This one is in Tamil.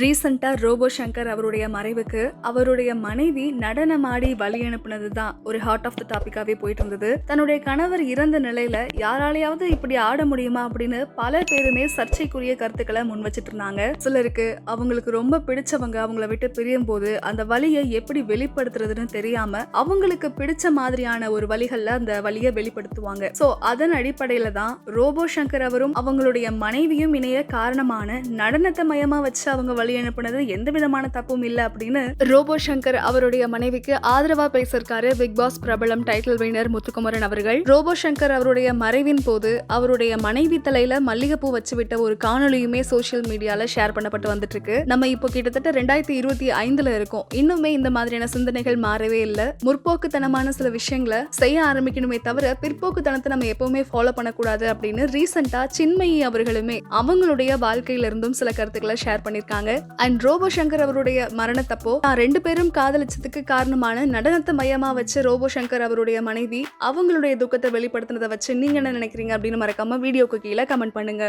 ரீசெண்டாக ரோபோ சங்கர் அவருடைய மறைவுக்கு அவருடைய மனைவி நடனமாடி வழி அனுப்புனது தான் ஒரு ஹார்ட் ஆஃப் த டாபிக்காவே போயிட்டு இருந்தது. தன்னுடைய கணவர் இறந்த நிலையில யாராலையாவது இப்படி ஆட முடியுமா அப்படின்னு பல பேருமே சர்ச்சைக்குரிய கருத்துக்களை முன் வச்சுட்டு இருந்தாங்க. சிலருக்கு அவங்களுக்கு ரொம்ப பிடிச்சவங்க அவங்கள விட்டு பிரியும் போது அந்த வழியை எப்படி வெளிப்படுத்துறதுன்னு தெரியாம அவங்களுக்கு பிடிச்ச மாதிரியான ஒரு வழிகள்ல அந்த வழியை வெளிப்படுத்துவாங்க. ஸோ அதன் அடிப்படையில தான் ரோபோ சங்கர் அவரும் அவங்களுடைய மனைவியும் இணைய காரணமான நடனத்தை மையமா வச்சு அவங்க வழி அனுப்புனது எந்த விதமான தப்பும் இல்லை அப்படின்னு ரோபோ சங்கர் அவருடைய மனைவிக்கு ஆதரவா பேசியிருக்காரு பிக் பாஸ் பிரபலம் டைட்டில் வினர் முத்துக்குமரன் அவர்கள். ரோபோ சங்கர் அவருடைய மறைவின் போது அவருடைய மனைவி தலையில மல்லிகைப்பூ வச்சு விட்ட ஒரு காணொலியுமே சோஷியல் மீடியால ஷேர் பண்ணப்பட்டு வந்துட்டு இருக்கு நம்ம இப்போ கிட்டத்தட்ட ரெண்டாயிரத்தி இருபத்தி ஐந்துல இருக்கோம். இன்னுமே இந்த மாதிரியான சிந்தனைகள் மாறவே இல்லை. முற்போக்குத்தனமான சில விஷயங்களை செய்ய ஆரம்பிக்கணுமே தவிர பிற்போக்குத்தனத்தை நம்ம எப்பவுமே ஃபாலோ பண்ணக்கூடாது அப்படின்னு ரீசெண்டா சின்மயி அவர்களுமே அவங்களுடைய வாழ்க்கையில இருந்தும் சில கருத்துக்களை ஷேர் பண்ணிருக்காங்க. அண்ட் ரோபோ சங்கர் அவருடைய மரணத்தப்போ நான் ரெண்டு பேரும் காதலிச்சதுக்கு காரணமான நடனத்தை மையமா வச்சு ரோபோ சங்கர் அவருடைய மனைவி அவங்களுடைய துக்கத்தை வெளிப்படுத்தினதை வச்சு நீங்க என்ன நினைக்கிறீங்க அப்படின்னு மறக்காம வீடியோக்கு கீழே கமெண்ட் பண்ணுங்க.